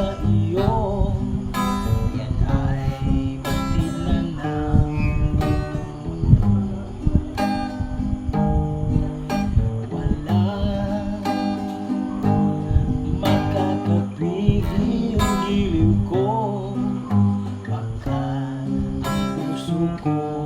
sa iyo. Yan ay batid lang Wala Makakapig yung giliw ko. Baka ang puso ko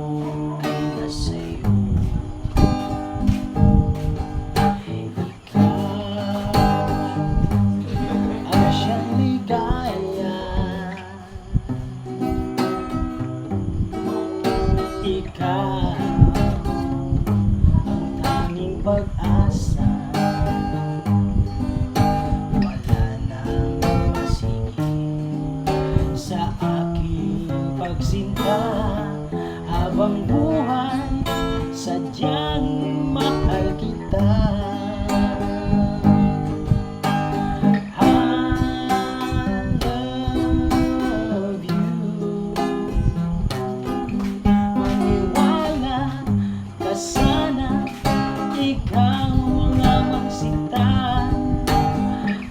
Ikaw lamang sinta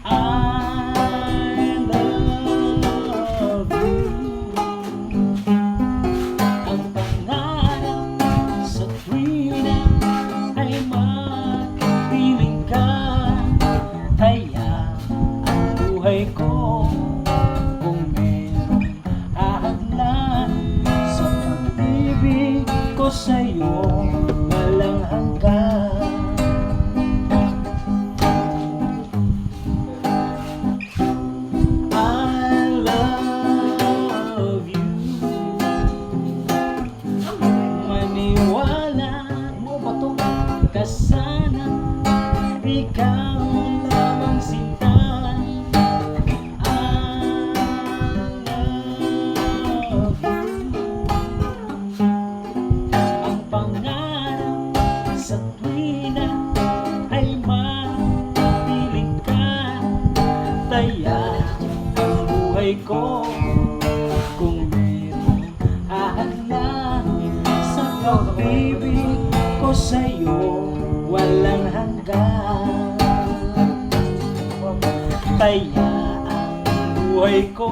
I love you Ang pangarap sa tuwina Ay makapiling ka Kaya ang buhay ko Kung merong ahadlan Sa pag-ibig ko sa'yo ko. Kung mayroong ahadlan Sa pag-ibig ko sa'yo Walang hanggan. Taya ang buhay ko